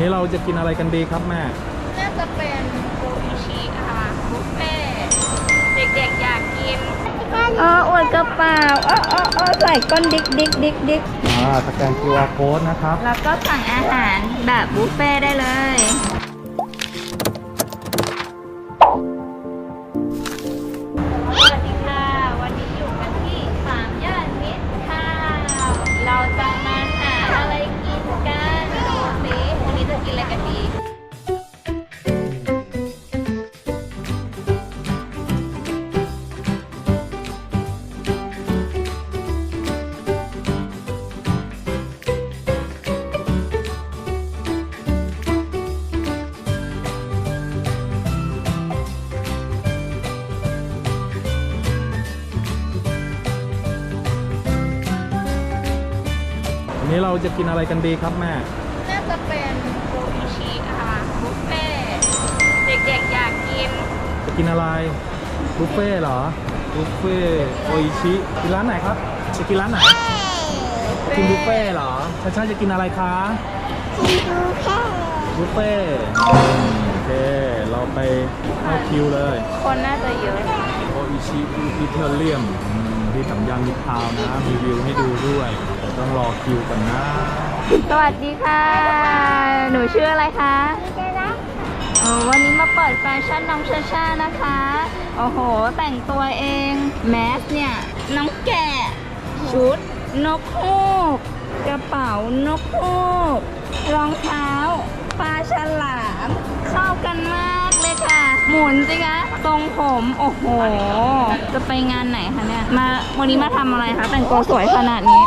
นี่เราจะกินอะไรกันดีครับแม่ น่าจะเป็นโบอิชิค่ะบุฟเฟ่ต์เด็กๆอยากกินเอออวดกระเป๋าเออเออเออใส่ก้นดิกดิกดิกดิกอ่าสแกน QR code นะครับ แล้วก็สั่งอาหารแบบบุฟเฟ่ต์ได้เลย นนี้เราจะกินอะไรกันดีครับแม่ น่าจะเป็นโบอิชิค่ะบุฟเฟ่ต์เด็กๆอยากกินจะกินอะไรบุฟเฟ่ต์เหรอบุฟเฟ่ต์โออิชิกินร้านไหนครับ จะกินร้านไหนจะกินบุฟเฟ่ต์เหรอชาชาจะกินอะไรคะบุฟเฟ่ต์อืมโอเค เราไปเข้าคิวเลย คนน่าจะเยอะโออิชิอิเทเลียม ที่สำยางมิตรทาวนะ มีวิวให้ดูด้วยแต่ต้องรอคิวกันนะ สวัสดีค่ะ หนูชื่ออะไรคะเออวันนี้มาเปิดแฟชั่นน้องชาชานะคะ โอ้โห แต่งตัวเอง แมสเนี่ย น้องแกะ ชุด นกฮูก กระเป๋านกฮูก รองเท้าปลาฉลาม เข้ากันมาก หมุนสิคะทรงผม โอ้โห จะไปงานไหนคะเนี่ย มาวันนี้มาทำอะไรคะ แต่งตัวสวยขนาดนี้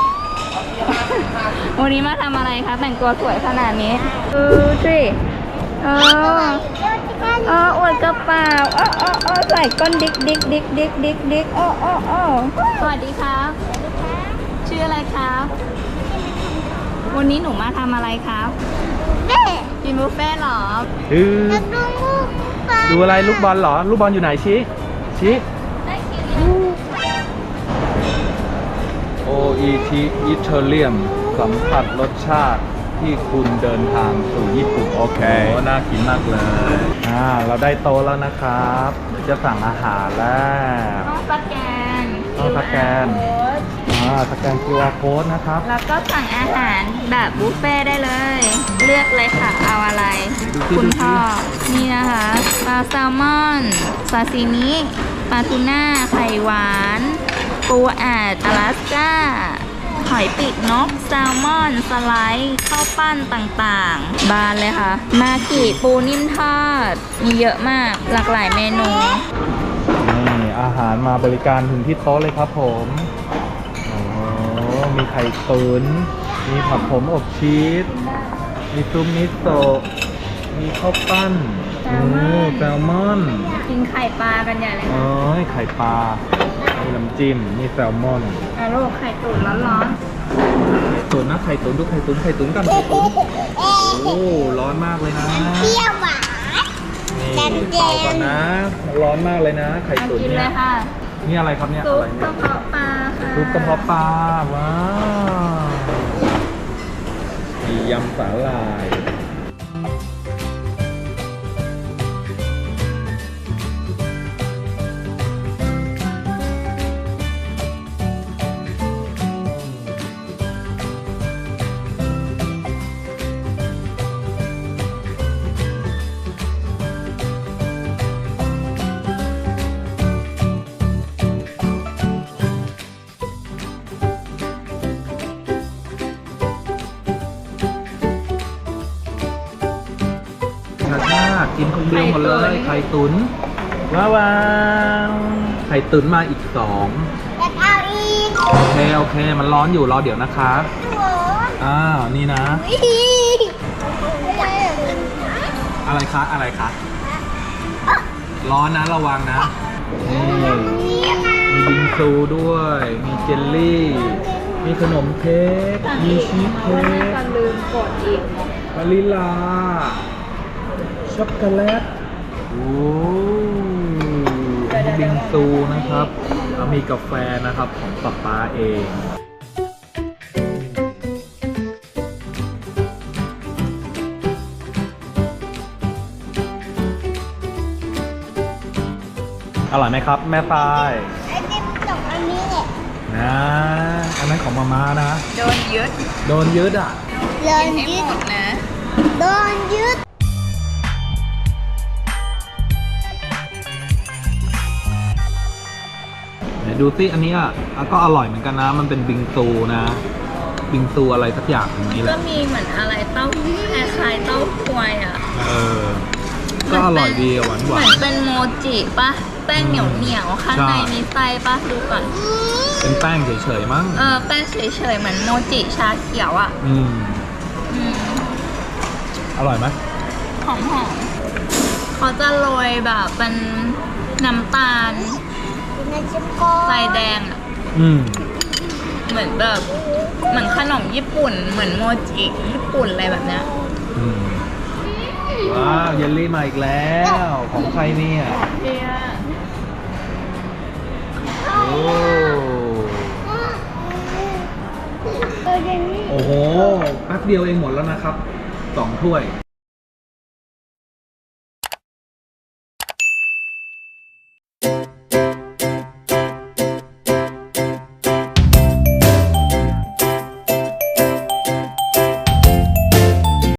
วันนี้มาทำอะไรคะ แต่งตัวสวยขนาดนี้ดูสิเออเอออวดกระเป๋าเออเออเออใส่ก้นดิกดิกดิกดิกดิกดิกโอ้โอ้โอ้สวัสดีครับ ชื่ออะไรครับ วันนี้หนูมาทำอะไรครับ กินบุฟเฟ่ต์เหรอ คือดู อะไรลูกบอลเหรอ ลูกบอลอยู่ไหนชี้ชี้ได้กินโออิชิอิตาเลียมสัมผัสรสชาติที่คุณเดินทางสู่ญี่ปุ่นโอเคโอ้น่ากินมากเลยอ่าเราได้โต๊ะแล้วนะครับ เดี๋ยวจะสั่งอาหารแล้วต้องสแกน ต้องสแกน QR code อ่า สแกน QR code นะครับ แล้วก็สั่งอาหารแบบบุฟเฟ่ต์ได้เลย เลือกเลยค่ะ เอาอะไรดูสิคุณดูสิพ่อ นี่นะคะปลาแซลมอนซาซิมิปลาทูน่า ไข่หวาน ปูอัดอลาสก้า หอยปีกนก แซลมอน สไลด์ข้าวปั้นต่างๆ บานเลยค่ะ มากิปูนิ่มทอด มีเยอะมาก หลากหลายเมนูนี่ อาหารมาบริการถึงที่โต๊ะเลยครับผมโอ้โหมีไข่ตุ๋นมีผักผมอบชีส มีซุปมิโซะ มีข้าวปั้นแซลมอน โแซลมอนกินไข่ปลากันใหญ่เลยเอ้ยไข่ปลา มีน้ำจิ้ม มีแซลมอนอะลูกไข่ตุ๋นร้อนไข่ตุ๋นนะไข่ตุ๋นดูไข่ตุ๋นไข่ตุ๋นกันไข่ตุ๋นโอ้ ร้อนมากเลยนะเปรี้ยวหวานนี่ แดงๆ เป่าก่อนนะมันร้อนมากเลยนะ ไข่ๆอะตุ๋นกินเลเนี่ยยค่ะนี่อะไรครับเนี่ยซุอะปไรกเนี่ระยเพาะปลาค่ะซุปกระเพาะปลาว้าวมียำสาหร่าย ชาชากินคนเดียวหมดเลยไข่ตุ๋นว้าวว้าวไข่ตุ๋นมาอีกสองแล้วเอาอีกโอเคโอเค มันร้อนอยู่รอเดี๋ยวนะคะโอ้อ้าวนี่นะยอะไรคะอะไรคะร้อนนะระวังนะนี่มีบิงซูด้วย มีเจลลี่ มีขนมเค้กมีชีสเค้กจะลืมกดอีกวานิลลา ช็อกโกแลตโอ้ยบิงซูนะครับแล้วมีกาแฟนะครับของป๊าป๊าเองอร่อยไหมครับ แม่ฝ้ายไอติมสองอันนี้นะอันนั้นของมาม่านะ โดนยึด โดนยึดอะ โดนยึดหมดนะ โดนยึด ดี๋ยวดูสิอันเนี้อะอะก็อร่อยเหมือนกันนะ มันเป็นบิงซูนะ บิงซูอะไรสักอย่างอย่างนี้แหก็ละมีเหมือนอะไรเต้าคล้ายๆเต้าควยอะเออ ก็อร่อยดีอะหวานหเหวามือนน เป็นโมจิปะแป้งเหนียวเหนียวๆข้างในใช่มีไส้ปะดูก่อน เป็นแป้งเฉยๆมั้งเออแป้งเฉยๆเหมือนโมจิชาเขียวอะอืมอืมอร่อยไหมหอมๆเขาจะโรยแบบเป็นน้ำตาลกิ นในชิมโก้ทรายแดงอะอืม เหมือนแบบ เหมือนขนมญี่ปุ่น เหมือนโมจิญี่ปุ่นอะไรแบบเนี้ย อืม ว้าว เยลลี่มาอีกแล้ว ของใครเนี่ย โอ้เอออย่างนี้โอ้โหแป๊บเดียวเองหมดแล้วนะครับสองถ้วย